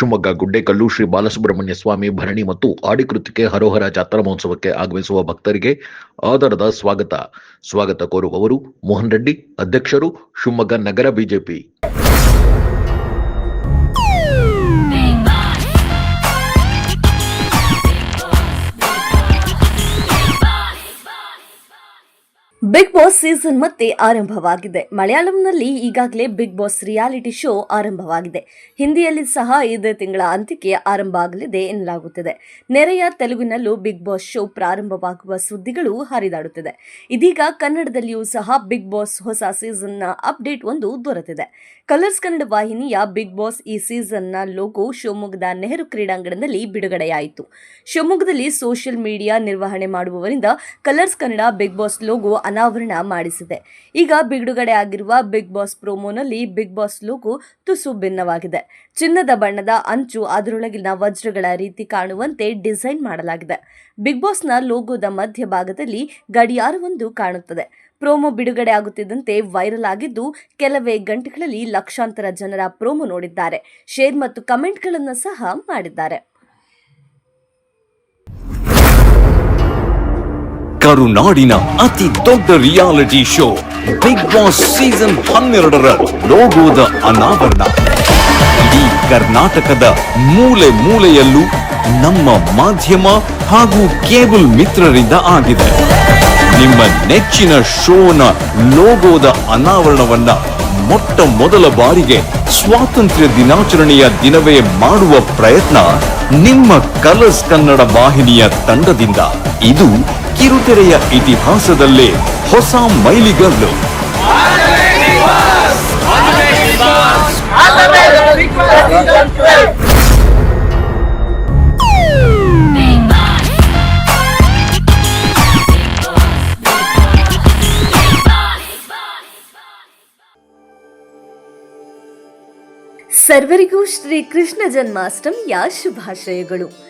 ಶಿವಮೊಗ್ಗ, ಗುಡ್ಡೇಕಲ್ಲು, ಶ್ರೀ ಬಾಲಸುಬ್ರಹ್ಮಣ್ಯ ಸ್ವಾಮಿ ಭರಣಿ ಮತ್ತು ಆಡಿಕೃತಿಕೆ ಹರೋಹರ ಜಾತ್ರಾ ಮಹೋತ್ಸವಕ್ಕೆ ಆಗಮಿಸುವ ಭಕ್ತರಿಗೆ ಆಧಾರದ ಸ್ವಾಗತ. ಸ್ವಾಗತ ಕೋರುವವರು ಮೋಹನ್ ರೆಡ್ಡಿ, ಅಧ್ಯಕ್ಷರು ಶಿವಮೊಗ್ಗ ನಗರ ಬಿಜೆಪಿ. ಬಿಗ್ ಬಾಸ್ ಸೀಸನ್ ಮತ್ತೆ ಆರಂಭವಾಗಿದೆ. ಮಲಯಾಳಂನಲ್ಲಿ ಈಗಾಗಲೇ ಬಿಗ್ ಬಾಸ್ ರಿಯಾಲಿಟಿ ಶೋ ಆರಂಭವಾಗಿದೆ. ಹಿಂದಿಯಲ್ಲಿ ಸಹ ಇದೇ ತಿಂಗಳ ಅಂತ್ಯಕ್ಕೆ ಆರಂಭ ಆಗಲಿದೆ ಎನ್ನಲಾಗುತ್ತಿದೆ. ನೆರೆಯ ತೆಲುಗಿನಲ್ಲೂ ಬಿಗ್ ಬಾಸ್ ಶೋ ಪ್ರಾರಂಭವಾಗುವ ಸುದ್ದಿಗಳು ಹರಿದಾಡುತ್ತಿದೆ. ಇದೀಗ ಕನ್ನಡದಲ್ಲಿಯೂ ಸಹ ಬಿಗ್ ಬಾಸ್ ಹೊಸ ಸೀಸನ್ನ ಅಪ್ಡೇಟ್ ಒಂದು ದೊರೆತಿದೆ. ಕಲರ್ಸ್ ಕನ್ನಡ ವಾಹಿನಿಯ ಬಿಗ್ ಬಾಸ್ ಈ ಸೀಸನ್ನ ಲೋಗೋ ಶಿವಮೊಗ್ಗದ ನೆಹರು ಕ್ರೀಡಾಂಗಣದಲ್ಲಿ ಬಿಡುಗಡೆಯಾಯಿತು. ಶಿವಮೊಗ್ಗದಲ್ಲಿ ಸೋಷಿಯಲ್ ಮೀಡಿಯಾ ನಿರ್ವಹಣೆ ಮಾಡುವವರಿಂದ Colors Kannada Bigg Boss logo ಅನಾವರಣ ಮಾಡಿಸಿದೆ. ಈಗ ಬಿಡುಗಡೆ ಆಗಿರುವ ಬಿಗ್ ಬಾಸ್ ಪ್ರೋಮೋನಲ್ಲಿ ಬಿಗ್ ಬಾಸ್ ಲೋಗೋ ತುಸು ಭಿನ್ನವಾಗಿದೆ. ಚಿನ್ನದ ಬಣ್ಣದ ಅಂಚು ಅದರೊಳಗಿನ ವಜ್ರಗಳ ರೀತಿ ಕಾಣುವಂತೆ ಡಿಸೈನ್ ಮಾಡಲಾಗಿದೆ. ಬಿಗ್ ಬಾಸ್ನ ಲೋಗೋದ ಮಧ್ಯಭಾಗದಲ್ಲಿ ಗಡಿಯಾರವೊಂದು ಕಾಣುತ್ತದೆ. ಪ್ರೋಮೋ ಬಿಡುಗಡೆ ಆಗುತ್ತಿದ್ದಂತೆ ವೈರಲ್ ಆಗಿದ್ದು, ಕೆಲವೇ ಗಂಟೆಗಳಲ್ಲಿ ಲಕ್ಷಾಂತರ ಜನರ ಪ್ರೋಮೋ ನೋಡಿದ್ದಾರೆ. ಶೇರ್ ಮತ್ತು ಕಮೆಂಟ್ಗಳನ್ನು ಸಹ ಮಾಡಿದ್ದಾರೆ. ಕರುನಾಡಿನ ಅತಿ ದೊಡ್ಡ reality show Bigg Boss season ಹನ್ನೆರಡರ ಲೋಗೋದ ಅನಾವರಣ. ಇಡೀ ಕರ್ನಾಟಕದ ಮೂಲೆ ಮೂಲೆಯಲ್ಲೂ ನಮ್ಮ ಮಾಧ್ಯಮ ಹಾಗೂ ಕೇಬಲ್ ಮಿತ್ರರಿಂದ ಆಗಿದೆ. ನಿಮ್ಮ ನೆಚ್ಚಿನ ಶೋನ ಲೋಗೋದ ಅನಾವರಣವನ್ನ ಮೊಟ್ಟ ಮೊದಲ ಬಾರಿಗೆ ಸ್ವಾತಂತ್ರ್ಯ ದಿನಾಚರಣೆಯ ದಿನವೇ ಮಾಡುವ ಪ್ರಯತ್ನ ನಿಮ್ಮ ಕಲರ್ಸ್ ಕನ್ನಡ ವಾಹಿನಿಯ ತಂಡದಿಂದ. ಇದು ಕಿರುತೆರೆಯ ಇತಿಹಾಸದಲ್ಲೇ ಹೊಸ ಮೈಲಿಗಲ್ಲು. ಸರ್ವರಿಗೂ ಶ್ರೀ ಕೃಷ್ಣ ಜನ್ಮಾಷ್ಟಮಿಯ ಶುಭಾಶಯಗಳು.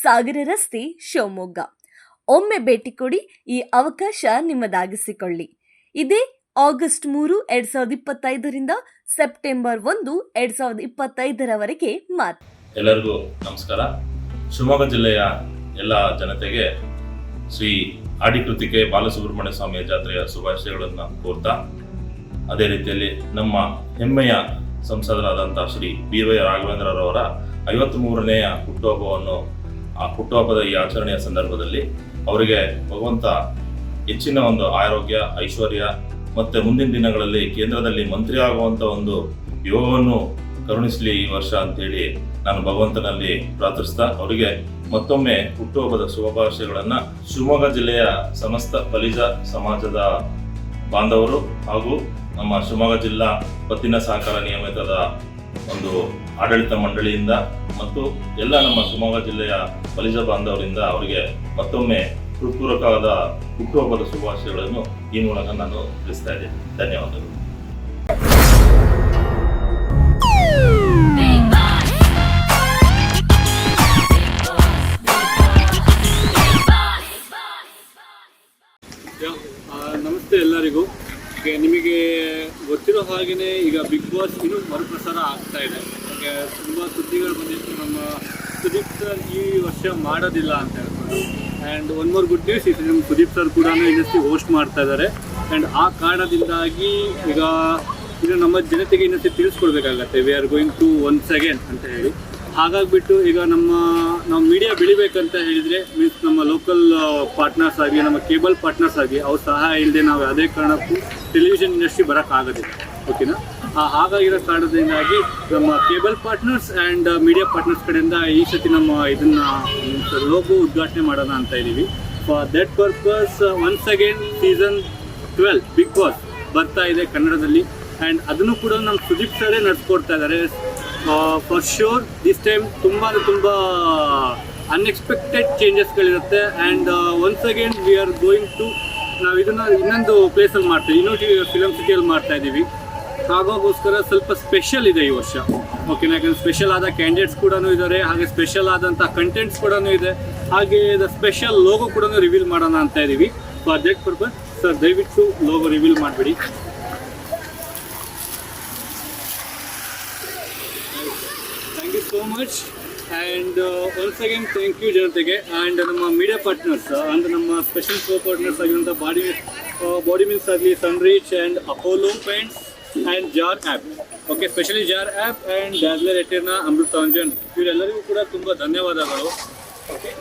ಸಾಗರ ರಸ್ತೆ, ಶಿವಮೊಗ್ಗ. ಒಮ್ಮೆ ಭೇಟಿ ಕೊಡಿ, ಈ ಅವಕಾಶ ನಿಮ್ಮದಾಗಿಸಿಕೊಳ್ಳಿ. ಇದೇ ಆಗಸ್ಟ್ ಮೂರು, ಎರಡ್ ಸಾವಿರದ ಇಪ್ಪತ್ತೈದರಿಂದ ಸೆಪ್ಟೆಂಬರ್ ಒಂದು, ಎರಡ್ ಸಾವಿರದ ಇಪ್ಪತ್ತೈದರವರೆಗೆ ಮಾತು. ಎಲ್ಲರಿಗೂ ನಮಸ್ಕಾರ. ಶಿವಮೊಗ್ಗ ಜಿಲ್ಲೆಯ ಎಲ್ಲ ಜನತೆಗೆ ಶ್ರೀ ಆಡಿಕೃತಿಕೆ ಬಾಲಸುಬ್ರಹ್ಮಣ್ಯ ಸ್ವಾಮಿಯ ಜಾತ್ರೆಯ ಶುಭಾಶಯಗಳನ್ನು ಕೋರ್ತಾ, ಅದೇ ರೀತಿಯಲ್ಲಿ ನಮ್ಮ ಹೆಮ್ಮೆಯ ಸಂಸದರಾದಂಥ ಶ್ರೀ ಬಿ ವೈ ರಾಘವೇಂದ್ರರವರ ಐವತ್ತ್ ಮೂರನೆಯ ಹುಟ್ಟುಹಬ್ಬವನ್ನು ಆ ಹುಟ್ಟುಹಬ್ಬದ ಈ ಆಚರಣೆಯ ಸಂದರ್ಭದಲ್ಲಿ ಅವರಿಗೆ ಭಗವಂತ ಹೆಚ್ಚಿನ ಒಂದು ಆರೋಗ್ಯ, ಐಶ್ವರ್ಯ ಮತ್ತೆ ಮುಂದಿನ ದಿನಗಳಲ್ಲಿ ಕೇಂದ್ರದಲ್ಲಿ ಮಂತ್ರಿ ಆಗುವಂತ ಒಂದು ಯೋಗವನ್ನು ಕರುಣಿಸಲಿ ಈ ವರ್ಷ ಅಂತೇಳಿ ನಾನು ಭಗವಂತನಲ್ಲಿ ಪ್ರಾರ್ಥಿಸ್ತಾ ಅವರಿಗೆ ಮತ್ತೊಮ್ಮೆ ಹುಟ್ಟುಹಬ್ಬದ ಶುಭಾಶಯಗಳನ್ನ ಶಿವಮೊಗ್ಗ ಜಿಲ್ಲೆಯ ಸಮಸ್ತ ಬಲಿಜ ಸಮಾಜದ ಬಾಂಧವರು ಹಾಗೂ ನಮ್ಮ ಶಿವಮೊಗ್ಗ ಜಿಲ್ಲಾ ಪತ್ತಿನ ಸಹಕಾರ ನಿಯಮಿತದ ಒಂದು ಆಡಳಿತ ಮಂಡಳಿಯಿಂದ ಮತ್ತು ಎಲ್ಲ ನಮ್ಮ ಶಿವಮೊಗ್ಗ ಜಿಲ್ಲೆಯ ಬಲಿಜ ಬಾಂಧವರಿಂದ ಅವರಿಗೆ ಮತ್ತೊಮ್ಮೆ ಹೃತ್ಪೂರ್ವಕವಾದ ಹುಟ್ಟುಹಬ್ಬದ ಶುಭಾಶಯಗಳನ್ನು ಈ ಮೂಲಕ ನಾನು ತಿಳಿಸ್ತಾ ಇದ್ದೇನೆ. ಧನ್ಯವಾದಗಳು. ನಮಸ್ತೆ ಎಲ್ಲರಿಗೂ. ನಿಮಗೆ ಗೊತ್ತಿರೋ ಹಾಗೆಯೇ ಈಗ ಬಿಗ್ ಬಾಸ್ ಇನ್ನೂ ಮರುಪ್ರಸಾರ ಆಗ್ತಾ ಇದೆ. ಹಾಗೆ ತುಂಬ ಸುದ್ದಿಗಳು ಬಂದಿತ್ತು. ನಮ್ಮ ಸುದೀಪ್ ಸರ್ ಈ ವರ್ಷ ಮಾಡೋದಿಲ್ಲ ಅಂತ ಹೇಳ್ಬೋದು and one more good news is ನಮ್ಮ ಸುದೀಪ್ ಸರ್ ಕೂಡ ಇನ್ನಷ್ಟು ಹೋಸ್ಟ್ ಮಾಡ್ತಾ ಇದ್ದಾರೆ. ಆ್ಯಂಡ್ ಆ ಕಾರಣದಿಂದಾಗಿ ಈಗ ಇದು ನಮ್ಮ ಜನತೆಗೆ ಇನ್ನೊಂದು ತಿಳಿಸ್ಕೊಡ್ಬೇಕಾಗತ್ತೆ. We are going to once again ಅಂತ ಹೇಳಿ. ಹಾಗಾಗ್ಬಿಟ್ಟು ಈಗ ನಮ್ಮ, ನಾವು ಮೀಡಿಯಾ ಬೆಳಿಬೇಕಂತ ಹೇಳಿದರೆ ಮೀನ್ಸ್ ನಮ್ಮ ಲೋಕಲ್ ಪಾರ್ಟ್ನರ್ಸ್ ಆಗಿ, ನಮ್ಮ ಕೇಬಲ್ ಪಾರ್ಟ್ನರ್ಸ್ ಆಗಿ ಅವ್ರ ಸಹಾಯ ಇಲ್ಲದೆ ನಾವು ಯಾವುದೇ ಕಾರಣಕ್ಕೂ ಟೆಲಿವಿಷನ್ ಇಂಡಸ್ಟ್ರಿ ಬರೋಕ್ಕಾಗೋದಿಲ್ಲ. ಓಕೆನಾ ಆ, ಹಾಗಾಗಿರೋ ಕಾರಣದಿಂದಾಗಿ ನಮ್ಮ cable partners and media partners ಕಡೆಯಿಂದ ಈ ಸತಿ ನಮ್ಮ ಇದನ್ನು ಲೋಗೋ ಉದ್ಘಾಟನೆ ಮಾಡೋಣ ಅಂತ ಇದ್ದೀವಿ. For that purpose once again season twelve Bigg Boss ಬರ್ತಾ ಇದೆ ಕನ್ನಡದಲ್ಲಿ. ಆ್ಯಂಡ್ ಅದನ್ನು ಕೂಡ ನಮ್ಮ ಸುದೀಪ್ ಸರೇ ನಡೆಸ್ಕೊಡ್ತಾ ಇದ್ದಾರೆ. ಫಾರ್ ಶೋರ್ ದಿಸ್ ಟೈಮ್ ತುಂಬ ತುಂಬ unexpected ಚೇಂಜಸ್ಗಳಿರುತ್ತೆ and once again we are going to ನಾವು ಇದನ್ನು ಇನ್ನೊಂದು ಪ್ಲೇಸಲ್ಲಿ ಮಾಡ್ತೀವಿ. ಇನ್ನೊಂದು ಫಿಲಮ್ ಸಿಟಿಯಲ್ಲಿ ಮಾಡ್ತಾ ಇದ್ದೀವಿ ಹಾಗೋಗೋಸ್ಕರ ಸ್ವಲ್ಪ ಸ್ಪೆಷಲ್ ಇದೆ ಈ ವರ್ಷ. ಓಕೆನಾ ಯಾಕಂದರೆ ಸ್ಪೆಷಲ್ ಆದ ಕ್ಯಾಂಡಿಡೇಟ್ಸ್ ಕೂಡ ಇದ್ದಾರೆ ಹಾಗೆ ಸ್ಪೆಷಲ್ ಆದಂಥ ಕಂಟೆಂಟ್ಸ್ ಕೂಡ ಇದೆ. ಹಾಗೆ ದ ಸ್ಪೆಷಲ್ ಲೋಗೋ ಕೂಡ ರಿವೀಲ್ ಮಾಡೋಣ ಅಂತ ಇದ್ದೀವಿ ಫಾರ್ ದಟ್ ಪರ್ಪಸ್ ಸರ್ ದಯವಿಟ್ಟು ಲೋಗೋ ರಿವೀಲ್ ಮಾಡಿಬಿಡಿ thank you so much and once again thank you ಜನತೆಗೆ. ಆ್ಯಂಡ್ ನಮ್ಮ ಮೀಡಿಯಾ ಪಾರ್ಟ್ನರ್ಸ್ ಅಂದರೆ ನಮ್ಮ ಸ್ಪೆಷಲ್ ಕೋ ಪಾರ್ಟ್ನರ್ಸ್ ಆಗಿರುವಂಥ ಬಾಡಿ ಬಾಡಿ ಮಿಲ್ಸ್ ಆಗಲಿ ಸನ್ರೀಚ್ and Apollo Paints and Jar app okay specially Jar app and Dazzler ಎಟಿರ್ನ Amrutanjan ಇವರೆಲ್ಲರಿಗೂ ಕೂಡ ತುಂಬ ಧನ್ಯವಾದಗಳು. ಓಕೆ